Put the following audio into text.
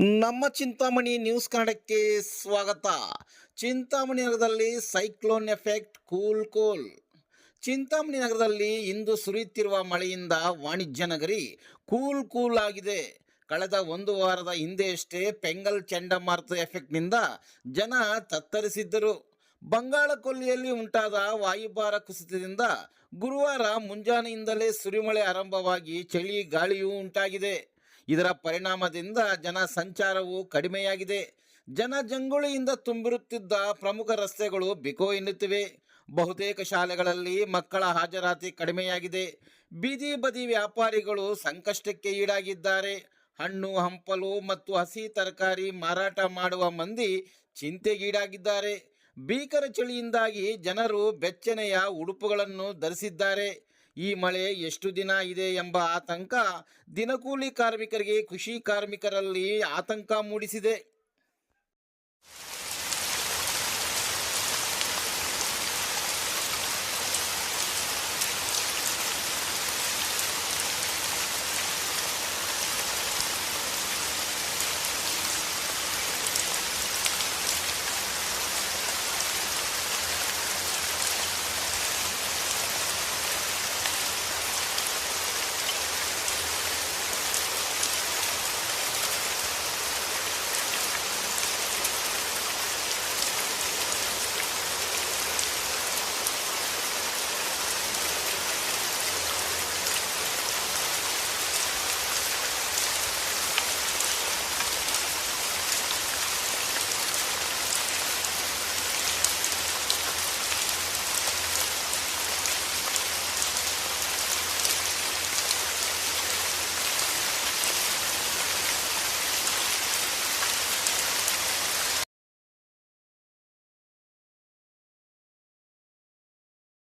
ನಮ್ಮ ಚಿಂತಾಮಣಿ ನ್ಯೂಸ್ ಕನ್ನಡಕ್ಕೆ ಸ್ವಾಗತ. ಚಿಂತಾಮಣಿ ನಗರದಲ್ಲಿ cyclone effect cool cool. Chintamani ನಗರದಲ್ಲಿ ಇಂದು ಸುರಿಯುತ್ತಿರುವ ಮಳೆಯಿಂದ ವಾಣಿಜ್ಯ ನಗರಿ ಕೂಲ್ ಕೂಲ್ ಆಗಿದೆ. ಕಳೆದ ಒಂದು ವಾರದ ಹಿಂದೆಯಷ್ಟೇ ಪೆಂಗಲ್ ಚಂಡಮಾರುತ ಎಫೆಕ್ಟ್ನಿಂದ ಜನ ತತ್ತರಿಸಿದ್ದರು. ಬಂಗಾಳ ಕೊಲ್ಲಿಯಲ್ಲಿ ಉಂಟಾದ ವಾಯುಭಾರ ಕುಸಿತದಿಂದ ಗುರುವಾರ ಮುಂಜಾನೆಯಿಂದಲೇ ಸುರಿಮಳೆ ಆರಂಭವಾಗಿ ಚಳಿ ಗಾಳಿಯೂ ಉಂಟಾಗಿದೆ. ಇದರ ಪರಿಣಾಮದಿಂದ ಜನ ಸಂಚಾರವು ಕಡಿಮೆಯಾಗಿದೆ. ಜನ ಜಂಗುಳಿಯಿಂದ ತುಂಬಿರುತ್ತಿದ್ದ ಪ್ರಮುಖ ರಸ್ತೆಗಳು ಬಿಕೋ ಎನ್ನುತ್ತಿವೆ. ಬಹುತೇಕ ಶಾಲೆಗಳಲ್ಲಿ ಮಕ್ಕಳ ಹಾಜರಾತಿ ಕಡಿಮೆಯಾಗಿದೆ. ಬೀದಿ ಬದಿ ವ್ಯಾಪಾರಿಗಳು ಸಂಕಷ್ಟಕ್ಕೆ ಈಡಾಗಿದ್ದಾರೆ. ಹಣ್ಣು, ಹಂಪಲು ಮತ್ತು ಹಸಿ ತರಕಾರಿ ಮಾರಾಟ ಮಾಡುವ ಮಂದಿ ಚಿಂತೆಗೀಡಾಗಿದ್ದಾರೆ. ಭೀಕರ ಚಳಿಯಿಂದಾಗಿ ಜನರು ಬೆಚ್ಚನೆಯ ಉಡುಪುಗಳನ್ನು ಧರಿಸಿದ್ದಾರೆ. ಈ ಮಳೆ ಎಷ್ಟು ದಿನ ಇದೆ ಎಂಬ ಆತಂಕ ದಿನಕೂಲಿ ಕಾರ್ಮಿಕರಿಗೆ ಕೃಷಿ ಕಾರ್ಮಿಕರಲ್ಲಿ ಆತಂಕ ಮೂಡಿಸಿದೆ.